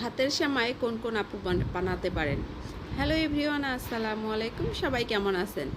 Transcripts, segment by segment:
হাতের সেমাই কোন কোন আপু বান- বানাতে পারেন? হ্যালো এভরিওয়ান আসসালামু আলাইকুম, সবাই কেমন আছেন?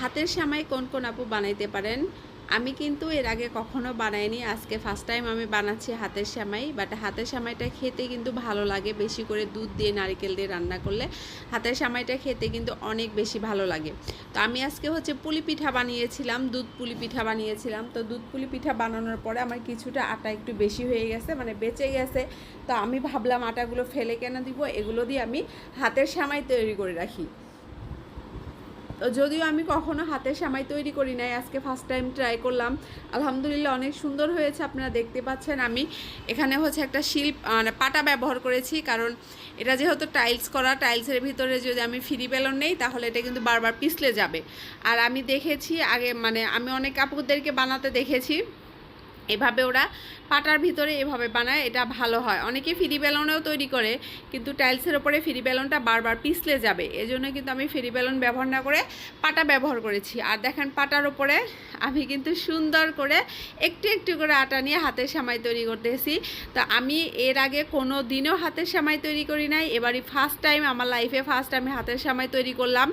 হাতের সামায় কোন কোন আপু বানাইতে পারেন? আমি কিন্তু এর আগে কখনো বানাইনি, আজকে ফার্স্ট টাইম আমি বানাচ্ছি হাতের সেমাই বাট হাতের সেমাইটা খেতে কিন্তু ভালো লাগে, বেশি করে দুধ দিয়ে, নারকেল দিয়ে রান্না করলে হাতের সেমাইটা খেতে কিন্তু অনেক বেশি ভালো লাগে। তো আমি আজকে হচ্ছে পুলি পিঠা বানিয়েছিলাম, দুধ পুলি পিঠা বানিয়েছিলাম। তো দুধ পুলি পিঠা বানানোর পরে আমার কিছুটা আটা একটু বেশি হয়ে গেছে মানে বেঁচে গেছে। তো আমি ভাবলাম আটাগুলো ফেলে কেন দিব? এগুলো দিয়ে আমি হাতের সামাই তৈরি করে রাখি। যদিও আমি কখনো হাতে সামাই তৈরি করি নাই, আজকে ফার্স্ট টাইম ট্রাই করলাম। আলহামদুলিল্লাহ অনেক সুন্দর হয়েছে, আপনারা দেখতে পাচ্ছেন। আমি এখানে হচ্ছে একটা শিল্প মানে পাটা ব্যবহার করেছি, কারণ এটা যেহেতু টাইলস করা টাইলসের ভিতরে যদি আমি ফিরি বেলন নেই, তাহলে এটা কিন্তু বারবার পিছলে যাবে। আর আমি দেখেছি, আগে মানে আমি অনেক কাপড়দেরকে বানাতে দেখেছি। এভাবে ওরা পাটার ভিতরে এভাবে বানায়, এটা ভালো হয়। অনেকে ফিরি বেলনেও তৈরি করে, কিন্তু টাইলসের ওপরে ফিরি বেলনটা বারবার পিছলে যাবে। এজন্য কিন্তু আমি ফিরি বেলন ব্যবহার না করে পাটা ব্যবহার করেছি। আর দেখেন পাটার ওপরে আমি কিন্তু সুন্দর করে একটু একটু করে আটা নিয়ে হাতের সামাই তৈরি করতেছি। তো আমি এর আগে কোনো দিনও হাতের সামাই তৈরি করি নাই। এবারই ফার্স্ট টাইম আমার লাইফে ফার্স্ট আমি হাতের সামাই তৈরি করলাম।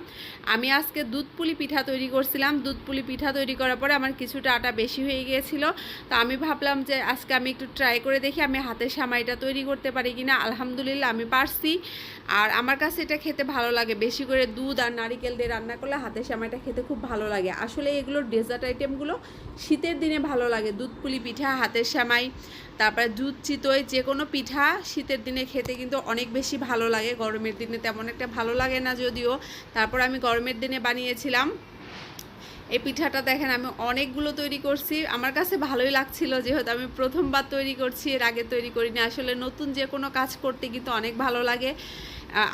আমি আজকে দুধ পুলি পিঠা তৈরি করছিলাম। দুধ পুলি পিঠা তৈরি করার পরে আমার কিছুটা আটা বেশি হয়ে গিয়েছিল। তো আমি ভাবলাম যে আজকে আমি একটু ট্রাই করে দেখি আমি হাতের সামাইটা তৈরি করতে পারি কিনা। আলহামদুলিল্লাহ আমি পারছি। আর আমার কাছে এটা খেতে ভালো লাগে। বেশি করে দুধ আর নারিকেল দিয়ে রান্না করলে হাতের সামাইটা খেতে খুব ভালো লাগে। আসলে এগুলো ডেজার্ট আইটেমগুলো শীতের দিনে ভালো লাগে। দুধ, পুলি, পিঠা, হাতের সামাই, তারপরে দুধ, চিতই, যে কোনো পিঠা শীতের দিনে খেতে কিন্তু অনেক বেশি ভালো লাগে। গরমের দিনে তেমন একটা ভালো লাগে না যদিও। তারপর আমি গরমের দিনে বানিয়েছিলাম এই পিঠাটা দেখেন, আমি অনেকগুলো তৈরি করছি। আমার কাছে ভালোই লাগছিল, যেহেতু আমি প্রথমবার তৈরি করছি, এর আগে তৈরি করিনি। আসলে নতুন যে কোনো কাজ করতে কিন্তু অনেক ভালো লাগে।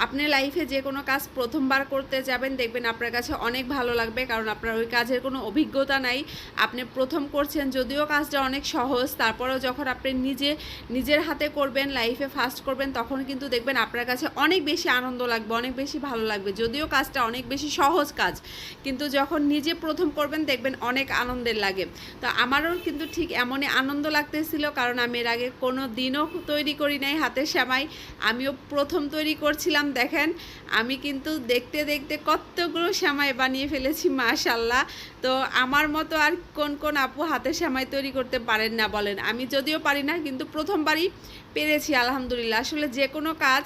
আপনি লাইফে যে কোনো কাজ প্রথমবার করতে যাবেন, দেখবেন আপনার কাছে অনেক ভালো লাগবে। কারণ আপনার ওই কাজের কোনো অভিজ্ঞতা নাই। আপনি প্রথম করছেন, যদিও কাজটা অনেক সহজ। তারপরেও যখন আপনি নিজে, নিজের হাতে করবেন লাইফে ফার্স্ট করবেন, তখন কিন্তু দেখবেন আপনার কাছে অনেক বেশি আনন্দ লাগবে, অনেক বেশি ভালো লাগবে। যদিও কাজটা অনেক বেশি সহজ কাজ, কিন্তু যখন নিজে প্রথম করবেন, দেখবেন অনেক আনন্দের লাগে। তো আমারও কিন্তু ঠিক এমনই আনন্দ লাগতেছিল। কারণ আমি এর আগে কোনো দিনও তৈরি করি নাই হাতের সেমাই। আমিও প্রথম তৈরি করছিলাম দেখেন, আমি কিন্তু দেখতে দেখতে কতগুলো শ্যামাই বানিয়ে ফেলেছি মাশাল্লাহ তো আমার মতো আর কোন কোন আপু হাতে শ্যামাই তৈরি করতে পারেন না বলেন। আমি যদিও পারি না, কিন্তু প্রথমবারই পেরেছি, আলহামদুলিল্লাহ। আসলে যে কোনো কাজ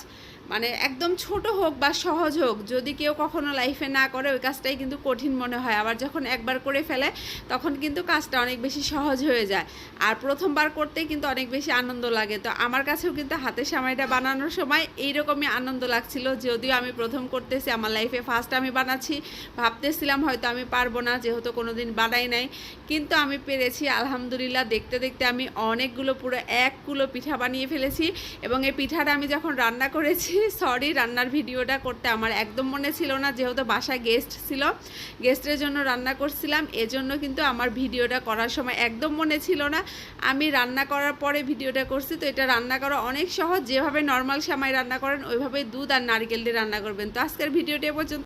মানে একদম ছোট হোক বা সহজ হোক, যদি কেউ কখনো লাইফে না করে, ওই কাজটাই কিন্তু কঠিন মনে হয়। আবার যখন একবার করে ফেলে, তখন কিন্তু কাজটা অনেক বেশি সহজ হয়ে যায়। আর প্রথমবার করতেই কিন্তু অনেক বেশি আনন্দ লাগে। তো আমার কাছেও কিন্তু হাতের সামাইটা বানানোর সময় এইরকমই আনন্দ লাগছিল। যদিও আমি প্রথম করতেছি, আমার লাইফে ফার্স্ট আমি বানাচ্ছি। ভাবতেছিলাম হয়তো আমি পারব না, যেহেতু কোনো দিন বানাই নাই। কিন্তু আমি পেরেছি, আলহামদুলিল্লাহ, দেখতে দেখতে আমি অনেকগুলো পুরো এক কুলো পিঠা বানিয়ে ফেলেছি। এবং এই পিঠাটা আমি যখন রান্না করেছি সরি রান্নার ভিডিওটা করতে আমার একদম মনে ছিল না, যেহেতু বাসায় গেস্ট ছিল। গেস্টের জন্য রান্না করছিলাম, এজন্য কিন্তু আমার ভিডিওটা করার সময় একদম মনে ছিল না। আমি রান্না করার পরে ভিডিওটা করছি, তো এটা রান্না করা অনেক সহজ। যেভাবে নর্মাল সামাই রান্না করেন ওইভাবে দুধ আর নারকেল দিয়ে রান্না করবেন। তো আজকের ভিডিওটি পর্যন্ত